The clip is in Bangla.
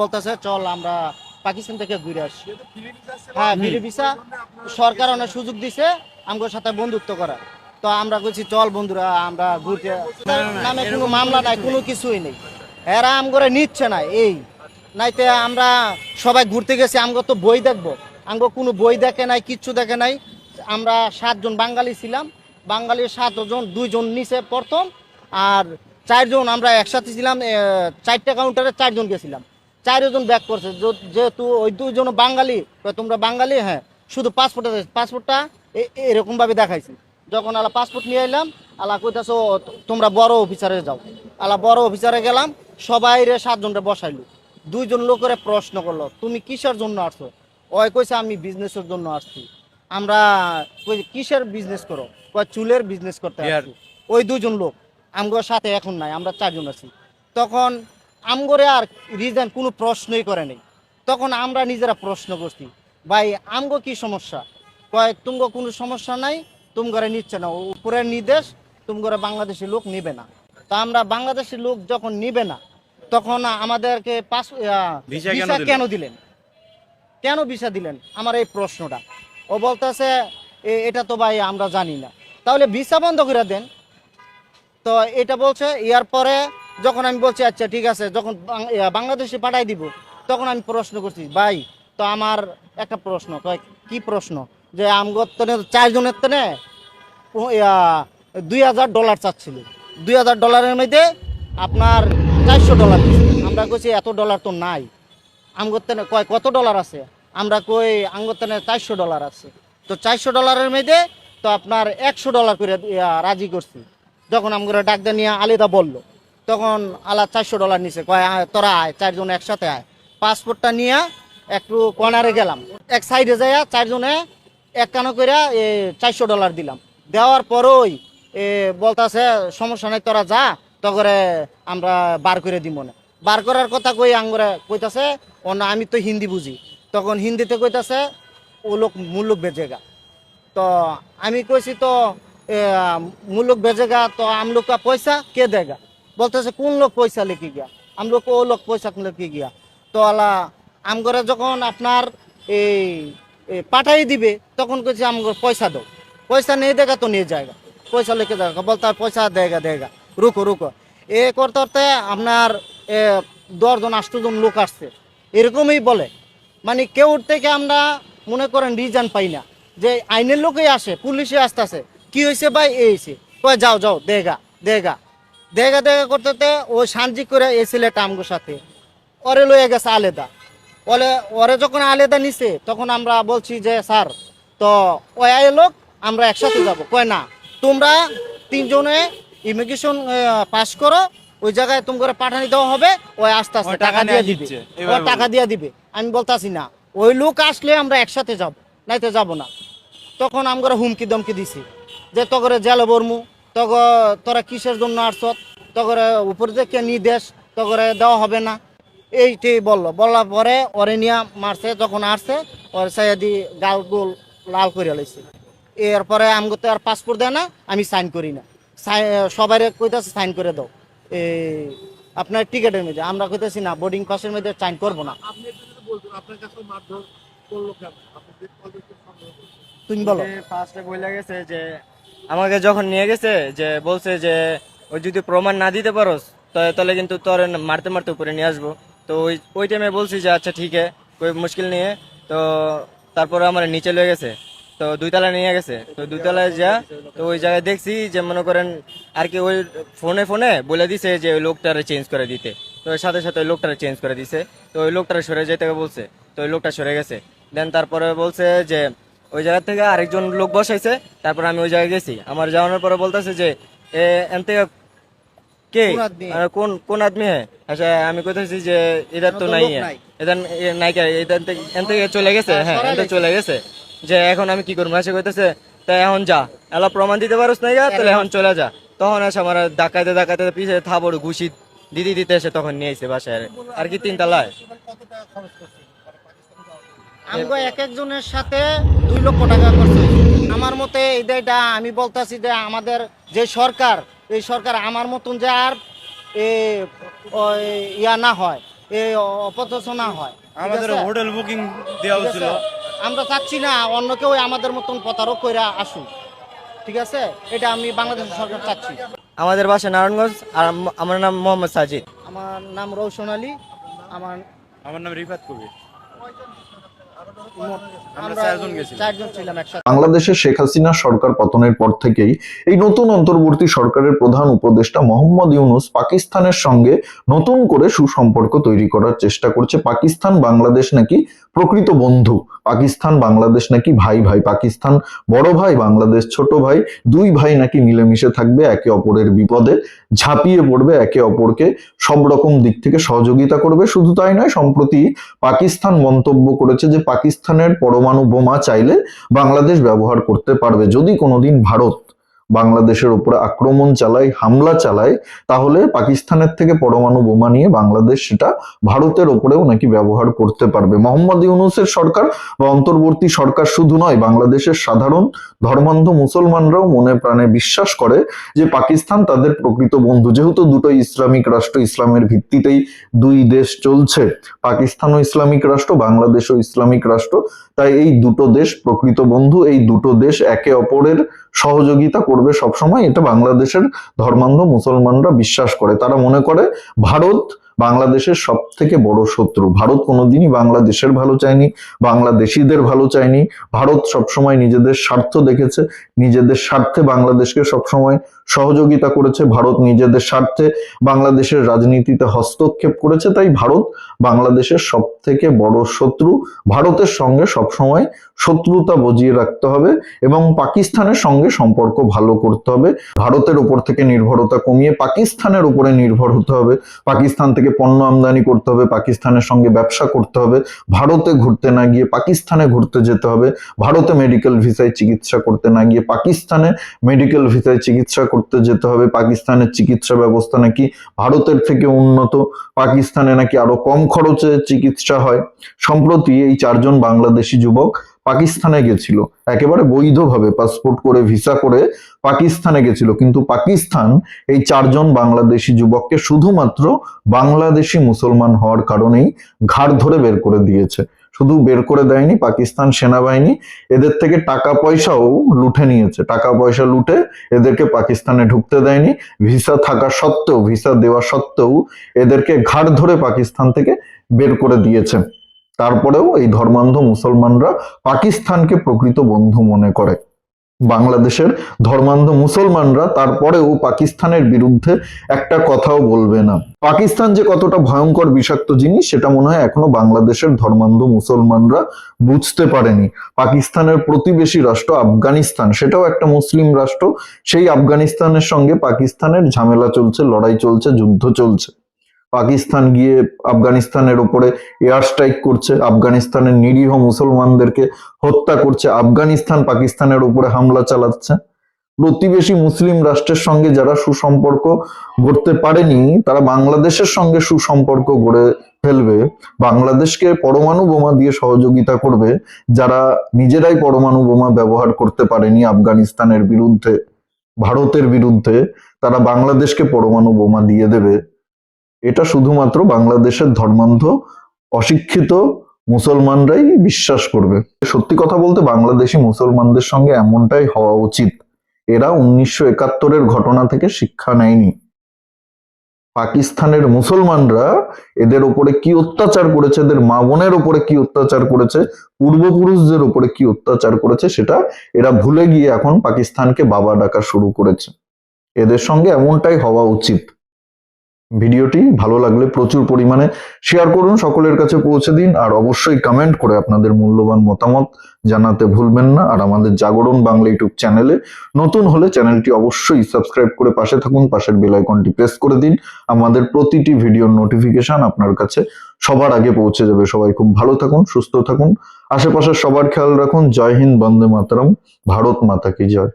বলতেছে চল আমরা পাকিস্তান থেকে ঘুরে আসি। হ্যাঁ ফিরে ভিসা সরকার অনেক সুযোগ দিছে আমগোর সাথে বন্ধুত্ব করার। তো আমরা বলছি চল বন্ধুরা আমরা ঘুরতে নামে কোনো মামলা নাই কোনো কিছুই নেই। এরা আমগরে নিচ্ছে না এই। নাইতে আমরা সবাই ঘুরতে গেছি আমগো তো বই দেখব। আমগো কোনো বই দেখে নাই কিচ্ছু দেখে নাই। আমরা সাতজন বাঙালি ছিলাম। বাঙালির সাতজন দুইজন নিচে প্রথম আর চারজন আমরা একসাথে ছিলাম চারটা কাউন্টারে চারজন গেছিলাম। চারজন ব্যাক করছে। যেহেতু ওই দুইজন বাঙালি তোমরা বাঙালি হ্যাঁ শুধু পাসপোর্টটা পাসপোর্টটা এরকম ভাবে দেখাইছি। যখন আলা পাসপোর্ট নিয়ে এলাম আলা কইতাছো তোমরা বড় অফিসারে যাও। আলা বড় অফিসারে গেলাম সবাই রে সাতজনটা বসাইলো। দুইজন লোকের প্রশ্ন করল তুমি কিসের জন্য আসছো? ওই কইছে আমি বিজনেসের জন্য আসছি। আমরা কই কিসের বিজনেস করো? কয় চুলের বিজনেস করতে. ওই দুজন লোক আমগোর সাথে এখন নাই আমরা চারজন আছি। তখন আমগরে আর রিজন কোনো প্রশ্নই করে নেই। তখন আমরা নিজেরা প্রশ্ন করছি ভাই আমগো কি সমস্যা? কয় তুমগো কোনো সমস্যা নাই তুম ঘরে নিচ্ছে না। উপরের নির্দেশ তুম ঘরে বাংলাদেশি লোক নিবে না। তা আমরা বাংলাদেশি লোক যখন নিবে না তখন আমাদেরকে পাস ভিসা কেন দিলেন? কেন ভিসা দিলেন? আমার এই প্রশ্নটা। ও বলতেছে এটা তো ভাই আমরা জানি না। তাহলে ভিসা বন্ধ করে দেন। তো এটা বলছে ইয়ার পরে যখন আমি বলছি আচ্ছা ঠিক আছে। যখন বাংলাদেশে পাঠাই দিব, তখন আমি প্রশ্ন করছি, ভাই, তো আমার একটা প্রশ্ন কি প্রশ্ন? যে আমগর তনে চারজনের তনে দুই হাজার ডলার চাচ্ছিল। দুই হাজার ডলারের মধ্যে আপনার চারশো ডলার। আমরা কইছি, এত ডলার তো নাই। আমগর তেনে কয়, কত ডলার আছে? আমরা কই আমগর তেনে চারশো ডলার আছে। তো চারশো ডলারের মধ্যে তো আপনার একশো ডলার করে রাজি করছি। যখন আমগরে ডাক দিয়ে নিয়ে আলিদা বলল তখন আলা চারশো ডলার নিছে। কয় তোরা আয়, চারজন একসাথে আয়। পাসপোর্টটা নিয়ে একটু কর্নারে গেলাম। এক সাইডে যাইয়া চারজনে এক কানো করে চারশো ডলার দিলাম। দেওয়ার পরই বলতাছে, সমস্যা নাই, তোরা যা, তগরে আমরা বার করে দিব না। বার করার কথা কই আঙ্গরে কইতাছে, ও না, আমি তো হিন্দি বুঝি। তখন হিন্দিতে কইতাছে, ও লোক মুল্লুক বেজেগা। তো আমি কইছি, তো মুল্লুক বেজেগা, তো আমলুকা পয়সা কে দেগা? বলতেছে, কোন লোক পয়সা লিখে গিয়া? আমরা ও লোক পয়সা লিখে গিয়া। তো আলা আমগরে যখন আপনার এই পাঠাই দিবে, তখন কইছে আমগর পয়সা দাও। পয়সা নিয়ে দেখা তো নিয়ে যায়গা পয়সা লিখে দেখা। বলতে পয়সা দেয়গা দেয়গা রুকো রুকো। এ করতে করতে আপনার দশজন আষ্টজন লোক আসছে। এরকমই বলে। মানে কেউ থেকে আমরা মনে করেন রিজান পাই না যে আইনের লোকই আসে, পুলিশে আসতেছে। কি হয়েছে ভাই? এই হয়েছে যাও যাও দেগা দেগা দেখা দেখা করতে ও সানজি করে এই ছেলেটা আমগোর সাথে। ওরে লয়ে গেছে আলেদা। ওরে ওরে যখন আলেদা নিছে তখন আমরা বলছি যে স্যার তো ওই আয় লোক আমরা একসাথে যাব। কয় না তোমরা তিনজনে ইমিগ্রেশন পাস করো। ওই জায়গায় তোমাকে পাঠানি দেওয়া হবে। ওই আস্তে আস্তে টাকা দিয়ে দিবে। ও টাকা দিয়ে দিবে। আমি বলতাছি না ওই লোক আসলে আমরা একসাথে যাব নাইতে যাব না। তখন আমরা হুমকি দমকি দিছি যে তগরে জেল বর্মু তগ তোরা কিসের জন্য আসছ তগরে উপর থেকে নির্দেশ তগরে দেওয়া হবে না। এইটাই বলল। বলার পরে ওরে নিয়ে মারছে যখন আসছে ওর সাইদি গাল গোল লাল করে লাইছে। এরপরে আমগো তো আর পাসপোর্ট দেয় না আমি সাইন করি না। সবাই কইতাছে সাইন করে দাও। এই আপনার টিকেটের মধ্যে। আমরা কইতেছি না বোর্ডিং পাসের মধ্যে সাইন করব না? তুমি বলো। ফার্স্টে বলে গেছে যে আমাকে যখন নিয়ে গেছে যে বলছে যে, ওই যদি প্রমাণ না দিতে পারোস তাহলে কিন্তু তোর মারতে মারতে উপরে নিয়ে আসব। তো ওই ওই টাইমে বলছি যে আচ্ছা ঠিক আছে કોઈ মুশকিল নিয়ে। তো তারপরে আমার নিচে লয়ে গেছে। তো দুইতলা নিয়ে গেছে। তো দুইতলায় যা, তো ওই জায়গায় দেখছি যে, মনে করেন, আর কি ওই ফোনে ফোনে বলে দিছে যে, ওই লোকটারে চেঞ্জ করে দিতে। তো সাথে সাথে ওই লোকটারে চেঞ্জ করে দিছে। তো ওই লোকটারে সরে যেতে বলছে। তো ওই লোকটা সরে গেছে। দেন তারপরে বলছে যে ওই জায়গা থেকে আরেকজন লোক বসাইছে তারপর আমি ওই জায়গায় গেছি। আমার যাওয়ানোর পরে বলতেছে যে এ এন থেকে কে? কোন? আর কোন কোন আদমি হ্যাঁ আচ্ছা আমি কইতেছি যে এদের তো তো নাই। এদের এ এদের থেকে চলে গেছে? হ্যাঁ, হ্যাঁ এন থেকে চলে গেছে। যে এখন আমি কি করব? এসে কইতেছে তাই এখন যা। এলা প্রমাণ দিতে পারোস না যা তাহলে এখন চলে যা। তখন এসে আমার ডাকাইতে ডাকাইতে পিছিয়ে থাবড় ঘুষি দিদি দিতে এসে তখন নিয়ে এসে বাসায়। আর কি তিন আমগো এক একজনের সাথে দুই লক্ষ টাকা করছে আমার মতে এটা আমি বলতাছি যে আমাদের যে সরকার এই সরকার আমার মতন যে আর এ, ইয়া না হয় এই অপথ্য না হয় আমাদের হোটেল বুকিং দেওয়া হয়েছিল। আমরা চাচ্ছি না অন্য কেউ আমাদের মতন প্রতারক করে আসুক ঠিক আছে? এটা আমি বাংলাদেশ সরকার চাচ্ছি। আমাদের বাসা নারায়ণগঞ্জ আর আমার নাম মোহাম্মদ সাজিদ। আমার নাম রৌশন আলী আমার আমার নাম রিফাত কবির। আমরা আমরা চারজন গেছিলাম। চারজন ছিলাম একসাথে বাংলাদেশে শেখ হাসিনা সরকার পতনের পর থেকেই এই নতুন অন্তর্বর্তী সরকারের প্রধান উপদেষ্টা মোহাম্মদ ইউনুস পাকিস্তানের সঙ্গে নতুন করে সুসম্পর্ক তৈরি করার চেষ্টা করছে পাকিস্তান বাংলাদেশ নাকি প্রকৃত বন্ধু। পাকিস্তান, বাংলাদেশ নাকি ভাই ভাই? পাকিস্তান বড় ভাই, বাংলাদেশ ছোট ভাই? দুই ভাই নাকি মিলেমিশে থাকবে একে অপরের বিপদে, ঝাঁপিয়ে পড়বে একে অপরকে, সব রকম দিক থেকে সহযোগিতা করবে। শুধু তাই নয়, সম্প্রতি পাকিস্তান মন্তব্য করেছে যে পাকিস্তানের পরমাণু বোমা চাইলে বাংলাদেশ ব্যবহার করতে পারবে। যদি কোনোদিন ভারত বাংলাদেশের উপরে আক্রমণ চালায়, হামলা চালায়, তাহলে পাকিস্তানের থেকে পরমাণু বোমা নিয়ে বাংলাদেশ সেটা ভারতের ওপরেও নাকি ব্যবহার করতে পারবে। মোহাম্মদ ইউনুসের সরকার বা অন্তর্বর্তী সরকার শুধু নয়, বাংলাদেশের সাধারণ ধর্মান্ধ মুসলমানরাও মনে প্রাণে বিশ্বাস করে যে পাকিস্তান তাদের প্রকৃত বন্ধু। যেহেতু দুটো ইসলামিক রাষ্ট্র ইসলামের ভিত্তিতেই দুই দেশ চলছে, পাকিস্তানও ইসলামিক রাষ্ট্র, বাংলাদেশও ইসলামিক রাষ্ট্র, তাই এই দুটো দেশ প্রকৃত বন্ধু। এই দুটো দেশ একে অপরের সহযোগিতা করবে সবসময় এটা বাংলাদেশের ধর্মান্ধ মুসলমানরা বিশ্বাস করে। তারা মনে করে ভারত বাংলাদেশের সব থেকে বড় শত্রু। ভারত কোনোদিনই বাংলাদেশের ভালো চায়নি, বাংলাদেশিদের ভালো চায়নি। ভারত সবসময় নিজেদের স্বার্থ দেখেছে, নিজেদের স্বার্থে বাংলাদেশকে সবসময় সহযোগিতা করেছে। ভারত নিজেদের স্বার্থে বাংলাদেশের রাজনীতিতে হস্তক্ষেপ করেছে, তাই ভারত বাংলাদেশের সব থেকে বড় শত্রু। ভারতের সঙ্গে সবসময় শত্রুতা বজিয়ে রাখতে হবে এবং পাকিস্তানের সঙ্গে সম্পর্ক ভালো করতে হবে। ভারতের উপর থেকে নির্ভরতা কমিয়ে পাকিস্তানের উপরে নির্ভর হতে হবে। পাকিস্তান থেকে পণ্য আমদানি করতে হবে, পাকিস্তানের সঙ্গে ব্যবসা করতে হবে, ভারতে ঘুরতে না গিয়ে পাকিস্তানে ঘুরতে যেতে হবে, ভারতে মেডিকেল ভিসায় চিকিৎসা করতে না গিয়ে পাকিস্তানে মেডিকেল ভিসায় চিকিৎসা করতে যেতে হবে, পাকিস্তানের চিকিৎসা ব্যবস্থা নাকি ভারতের থেকে উন্নত, পাকিস্তানে নাকি আরও কম খরচে চিকিৎসা হয়। সম্প্রতি এই চারজন বাংলাদেশি যুবক পাকিস্তানে গেছিল। একেবারে বৈধভাবে পাসপোর্ট করে ভিসা করে পাকিস্তানে গেছিল। কিন্তু পাকিস্তান এই চারজন বাংলাদেশি যুবককে শুধুমাত্র বাংলাদেশি মুসলমান হওয়ার কারণেই ঘাড় ধরে বের করে দিয়েছে। শুধু বের করে দেয়নি, পাকিস্তান সেনাবাহিনী এদের থেকে টাকা পয়সাও লুটে নিয়েছে। টাকা পয়সা লুটে এদেরকে পাকিস্তানে ঢুকতে দেয়নি। ভিসা থাকা সত্ত্বেও ভিসা দেওয়া সত্ত্বেও এদেরকে ঘাড় ধরে পাকিস্তান থেকে বের করে দিয়েছে। তারপরেও এই ধর্মান্ধ মুসলমানরা পাকিস্তানকে প্রকৃত বন্ধু মনে করে। বাংলাদেশের ধর্মান্ধ মুসলমানরা তারপরেও পাকিস্তানের বিরুদ্ধে একটা কথাও বলবে না। পাকিস্তান যে কতটা ভয়ঙ্কর বিষাক্ত জিনিস, সেটা মনে হয় এখনও বাংলাদেশের ধর্মান্ধ মুসলমানরা বুঝতে পারেনি। পাকিস্তানের প্রতিবেশী রাষ্ট্র আফগানিস্তান, সেটাও একটা মুসলিম রাষ্ট্র। সেই আফগানিস্তানের সঙ্গে পাকিস্তানের ঝামেলা চলছে, লড়াই চলছে, যুদ্ধ চলছে। পাকিস্তান গিয়ে আফগানিস্তানের উপরে এয়ার স্ট্রাইক করছে, আফগানিস্তানের নিরীহ মুসলমানদেরকে হত্যা করছে, আফগানিস্তান পাকিস্তানের উপরে হামলা চালাচ্ছে। প্রতিবেশী মুসলিম রাষ্ট্রের সঙ্গে যারা সুসম্পর্ক গড়তে পারেনি, তারা বাংলাদেশের সঙ্গে সুসম্পর্ক গড়ে ফেলবে, বাংলাদেশকে পরমাণু বোমা দিয়ে সহযোগিতা করবে, যারা নিজেরাই পরমাণু বোমা ব্যবহার করতে পারেনি আফগানিস্তানের বিরুদ্ধে, ভারতের বিরুদ্ধে, তারা বাংলাদেশকে পরমাণু বোমা দিয়ে দেবে। এটা শুধুমাত্র বাংলাদেশের ধর্মান্ধ, অশিক্ষিত মুসলমানরাই বিশ্বাস করবে। সত্যি কথা বলতে বাংলাদেশি মুসলমানদের সঙ্গে এমনটাই হওয়া উচিত। এরা উনিশশো একাত্তরের ঘটনা থেকে শিক্ষা নেয়নি। পাকিস্তানের মুসলমানরা এদের উপরে কি অত্যাচার করেছে, এদের মা বোনের উপরে কি অত্যাচার করেছে, পূর্বপুরুষদের উপরে কি অত্যাচার করেছে, সেটা এরা ভুলে গিয়ে এখন পাকিস্তানকে বাবা ডাকা শুরু করেছে। এদের সঙ্গে এমনটাই হওয়া উচিত। ভিডিওটি ভালো লাগলে প্রচুর পরিমাণে শেয়ার করুন, সকলের কাছে পৌঁছে দিন, আর অবশ্যই কমেন্ট করে আপনাদের মূল্যবান মতামত জানাতে ভুলবেন না। আর আমাদের জাগরণ বাংলা ইউটিউব চ্যানেলে নতুন হলে চ্যানেলটি অবশ্যই সাবস্ক্রাইব করে পাশে থাকুন, পাশের বেল আইকনটি প্রেস করে দিন। আমাদের প্রতিটি ভিডিওর নোটিফিকেশন আপনার কাছে সবার আগে পৌঁছে যাবে। সবাই খুব ভালো থাকুন, সুস্থ থাকুন। আশেপাশে সবার খেয়াল রাখুন। জয় হিন্দ, বন্দে মাতরম। ভারত মাতা কি জয়।